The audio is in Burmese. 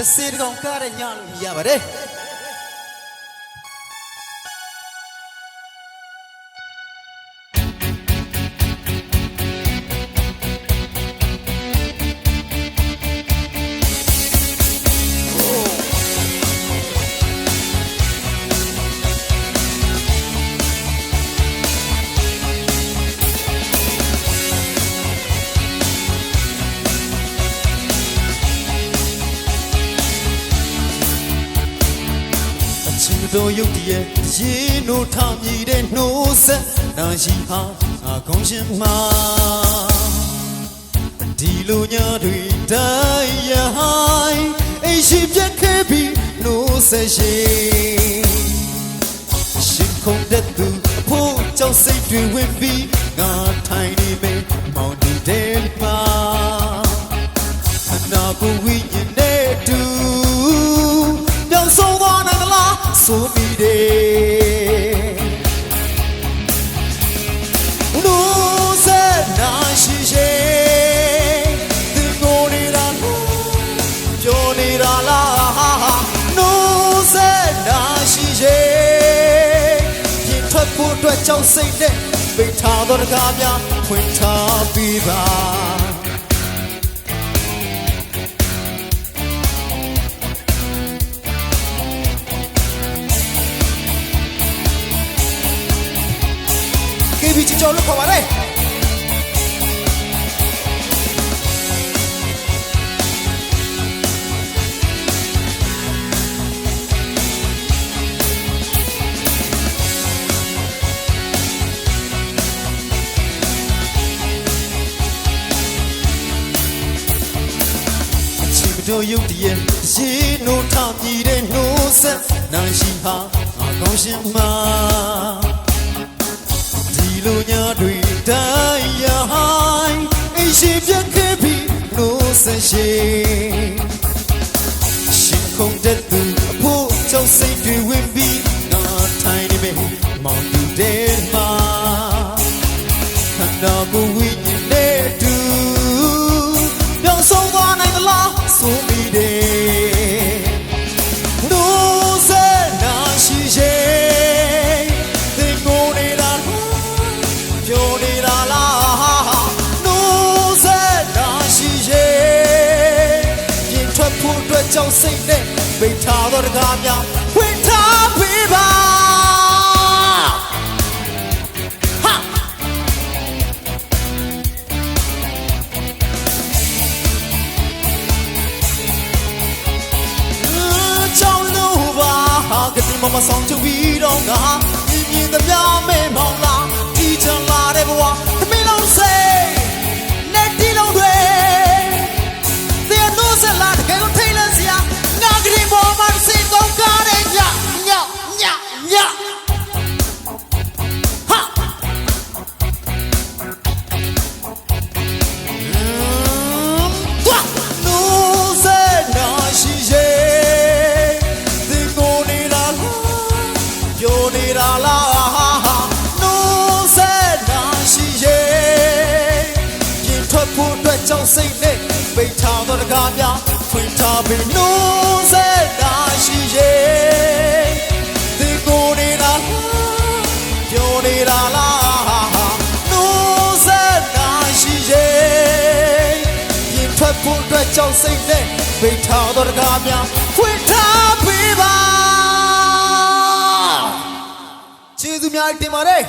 တစေတကောင်ကားတဲ့ညလို့မြည်ရပါတယ် အချင်းတော်ရုပ်တည်းရဲ့ရေနိုးထမြည်တဲ့နှိုးဆက်နာရှိဟာအကောင်းရှင်မှာဒီလိုညတွေတိုင်းရဟိုင်းအိမ်ရှိပြက်ခဲ့ပြီးနှိုးဆက်ရှိရှင်ခုန်တဲ့သူအဖို့ကြောင့်စိတ်တွေဝင်ပြီး ဆိုမိတယ်လို့စနာရှိရှိသူကိုနေတာပြောနေတာလားလို့စနာရှိရှိရင်ထွက်ဖို့အတွက်ကြောက်စိတ်နဲ့ပိတ်ထားသောတကားများဖွင့်ထားပြီးပါ KB ချီကျော်လို့ခေါ်ပါလေချီမတို့ရုပ်တည်းရေနိုးထမြည် လိုညတွေတိုင်းရဟိုင်းအိမ်ရှိပြက်ခဲ့ပြီးလို့ဆက်ရှိရှင်ခုန်တဲ့သူအဖို့ကြောင့်စိတ်တွေဝင်ပြီးငါထိုင်နေမယ်မောင်သူတဲ့မှာခန္ဓာကိုယ်ဝိညာဉ်နဲ့အတူပြောင်းဆုံးသွားနိုင်သလားဆိုမိ ပိတ်ထားသောတကားများဝင်ထားပေးပါဟာကြောင်းလို့ပါဟာကတိမမဆောင်ချပြီးတော့ငါမြင်မြင်သမျှမဲမောင်လာ ဖို့အတွက်ကြောင့်စိတ်နဲ့ပိတ်ထားသောတကားများဖွင့်ထားပြီးလို့စနာရှိရှိသင်ကိုနေတာလားပြောနေတာလားလို့စနာရှိရှိရင်ထွက်ဖို့အတွက်ကြောင့်စိတ်နဲ့ပိတ်ထားသောတကားများဖွင့်ထားပေးပါကျေးဇူးများတင်ပါတယ်